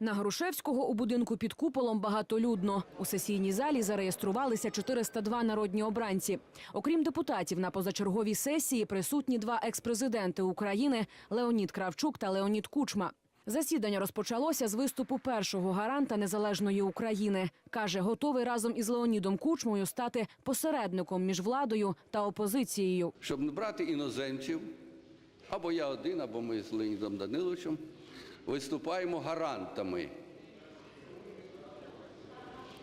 На Грушевського у будинку під куполом багатолюдно. У сесійній залі зареєструвалися 402 народні обранці. Окрім депутатів, на позачерговій сесії присутні два експрезиденти України Леонід Кравчук та Леонід Кучма. Засідання розпочалося з виступу першого гаранта незалежної України. Каже, готовий разом із Леонідом Кучмою стати посередником між владою та опозицією. щоб не брати іноземців, або я один, або ми з Леонідом Даниловичем виступаємо гарантами.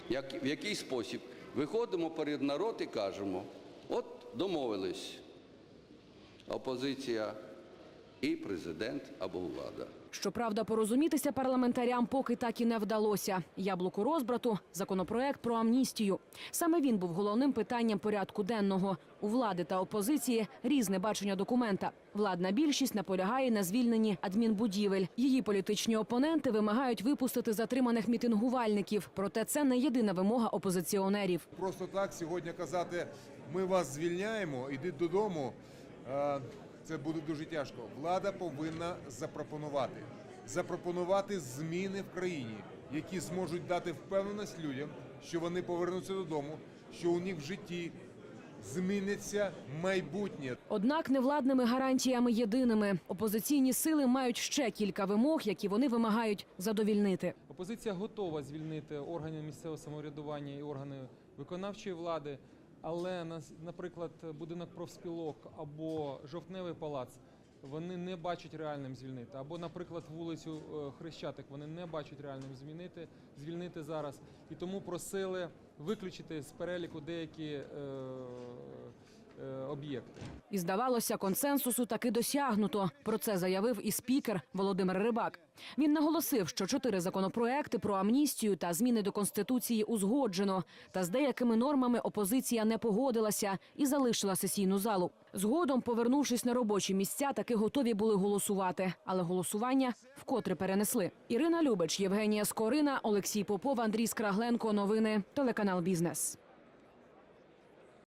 Як, в який спосіб? Виходимо перед народ і кажемо, от домовились опозиція і президент або влада. Щоправда, порозумітися парламентарям поки так і не вдалося. Яблуко розбрату законопроект про амністію. Саме він був головним питанням порядку денного. У влади та опозиції різне бачення документа. Владна більшість наполягає на звільненні адмінбудівель. Її політичні опоненти вимагають випустити затриманих мітингувальників. Проте це не єдина вимога опозиціонерів. Просто так сьогодні казати, ми вас звільняємо, ідіть додому. Це буде дуже тяжко. Влада повинна запропонувати. Запропонувати зміни в країні, які зможуть дати впевненість людям, що вони повернуться додому, що у них в житті зміниться майбутнє. Однак невладними гарантіями єдиними опозиційні сили мають ще кілька вимог, які вони вимагають задовільнити. Опозиція готова звільнити органи місцевого самоврядування і органи виконавчої влади, але наприклад, будинок профспілок або жовтневий палац. Вони не бачать реальним звільнити. Або, наприклад, вулицю е, Хрещатик вони не бачать реальним звільнити, звільнити зараз. І тому просили виключити з переліку деякі е, об'єкти. І здавалося, консенсусу таки досягнуто. Про це заявив і спікер Володимир Рибак. Він наголосив, що чотири законопроекти про амністію та зміни до конституції узгоджено. Та з деякими нормами опозиція не погодилася і залишила сесійну залу. Згодом, повернувшись на робочі місця, таки готові були голосувати, але голосування вкотре перенесли. Ірина Любич, Євгенія Скорина, Олексій Попов, Андрій Скрагленко. Новини телеканал Бізнес.